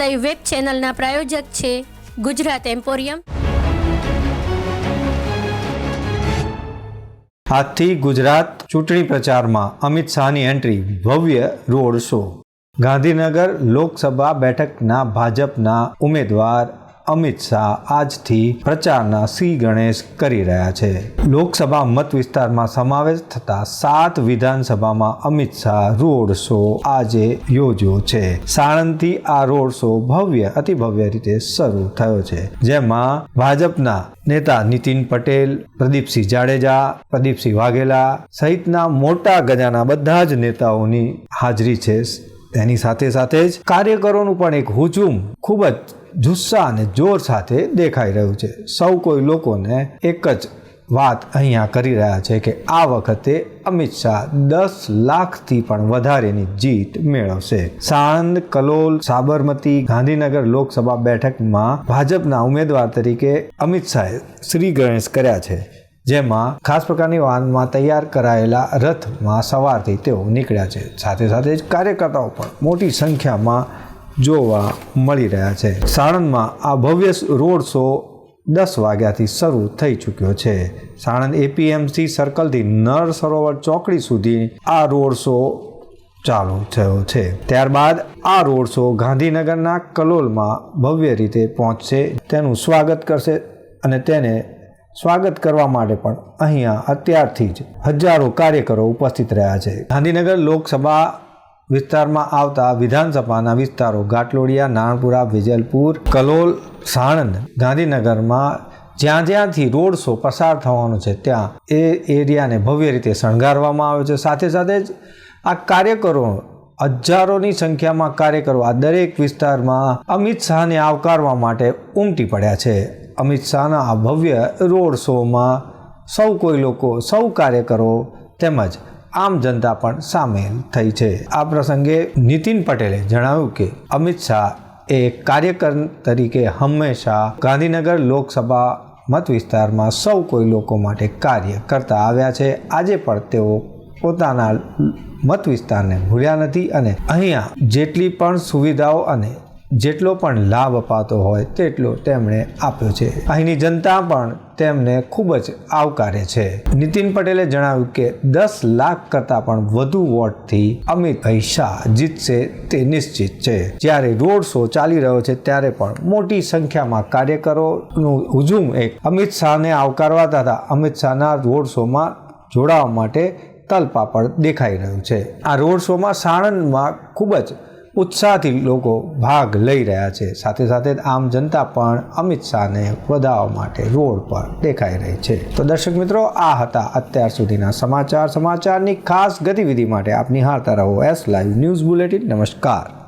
Live web ચેનલના પ્રાયોજક છે Gujarat emporium આજથી ગુજરાત ચૂંટણી પ્રચારમાં અમિત શાહની એન્ટ્રી, ભવ્ય રોડ શો. ગાંધીનગર લોકસભા બેઠકના ભાજપના ઉમેદવાર અમિત શાહ આજથી પ્રચારના શ્રી ગણેશ કરી રહ્યા છે. લોકસભા મત વિસ્તારમાં સમાવેશ થતા સાત વિધાનસભામાં અમિત શાહ રોડ શો આજે યોજ્યો છે. સાણંદથી આ રોડ શો ભવ્ય અતિ ભવ્ય રીતે શરૂ થયો છે. જેમાં ભાજપના નેતા નીતિન પટેલ, પ્રદીપસિંહ જાડેજા, પ્રદીપસિંહ વાઘેલા સહિતના મોટા ગજાના બધા જ નેતાઓની હાજરી છે. તેની સાથે સાથે જ કાર્યકરોનું પણ એક હુજુમ ખૂબ જ જુસ્સા અને જોર સાથે દેખાઈ રહ્યું છે. સૌ કોઈ લોકોને એક જ વાત અહીંયા કરી રહ્યા છે કે આ વખતે અમિત શાહ દસ લાખથી પણ વધારેની જીત મેળવશે. સાણંદ કલોલ, સાબરમતી, ગાંધીનગર લોકસભા બેઠકમાં ભાજપના ઉમેદવાર તરીકે અમિત શાહે શ્રી ગણેશ કર્યા છે, જેમાં ખાસ પ્રકારની વાહનમાં તૈયાર કરાયેલા રથમાં સવારથી તેઓ નીકળ્યા છે. સાથે સાથે જ કાર્યકર્તાઓ પણ મોટી સંખ્યામાં જોવા મળી રહ્યા છે. સાણંદમાં આ ભવ્ય રોડ શો દસ વાગ્યાથી શરૂ થઈ ચૂક્યો છે. સાણંદ એપીએમસી સર્કલથી નર સરોવર ચોકડી સુધી આ રોડ શો ચાલુ થયો છે. ત્યારબાદ આ રોડ શો ગાંધીનગરના કલોલમાં ભવ્ય રીતે પહોંચશે. તેનું સ્વાગત કરશે અને તેને સ્વાગત કરવા માટે પણ અહીંયા અત્યારથી જ હજારો કાર્યકરો ઉપસ્થિત રહ્યા છે. ગાંધીનગર લોકસભા વિસ્તારમાં આવતા વિધાનસભાના વિસ્તારો ઘાટલોડિયા નારણપુરા વિજલપુર, કલોલ, સાણંદ, ગાંધીનગરમાં જ્યાં જ્યાંથી રોડ શો પસાર થવાનો છે, ત્યાં એ એરિયાને ભવ્ય રીતે શણગારવામાં આવે છે. સાથે સાથે જ આ કાર્યકરો, હજારોની સંખ્યામાં કાર્યકરો આ દરેક વિસ્તારમાં અમિત શાહને આવકારવા માટે ઉમટી પડ્યા છે. અમિત શાહના આ ભવ્ય રોડ શોમાં સૌ કોઈ લોકો, સૌ કાર્યકરો તેમજ આમ જનતા પણ સામેલ થઈ છે. આ પ્રસંગે નીતિન પટેલે જણાવ્યું કે, અમિત શાહ એ કાર્યકર તરીકે હંમેશા ગાંધીનગર લોકસભા મત વિસ્તારમાં સૌ કોઈ લોકો માટે કાર્ય કરતા આવ્યા છે. આજે પણ તેઓ પોતાના મત વિસ્તારને ભૂલ્યા નથી અને અહીંયા જેટલી પણ સુવિધાઓ અને જેટલો પણ લાભ અપાતો હોય તેટલો તેમણે આપ્યો છે. અહીંની જનતા પણ તેમને ખૂબ જ આવકારે છે. નીતિન પટેલે જણાવ્યું કે દસ લાખ કરતાં પણ વધુ વોટથી અમિતભાઈ શાહ જીતશે તે નિશ્ચિત છે. જ્યારે રોડ શો ચાલી રહ્યો છે ત્યારે પણ મોટી સંખ્યામાં કાર્યકરોનું હુજુમ એક અમિત શાહને આવકારવા તથા અમિત શાહના રોડ શોમાં જોડાવા માટે તલપાપડ દેખાઈ રહ્યું છે. આ રોડ શોમાં સાણંદમાં ખૂબ જ ઉત્સાહથી લોકો ભાગ લઈ રહ્યા છે. સાથે સાથે આમ જનતા પણ અમિત શાહને વધાવવા માટે રોડ પર દેખાઈ રહી છે. તો દર્શક મિત્રો, આ હતા અત્યાર સુધીના સમાચાર. સમાચારની ખાસ ગતિવિધિ માટે આપ નિહાળતા રહો એસ લાઈવ ન્યૂઝ બુલેટિન નમસ્કાર.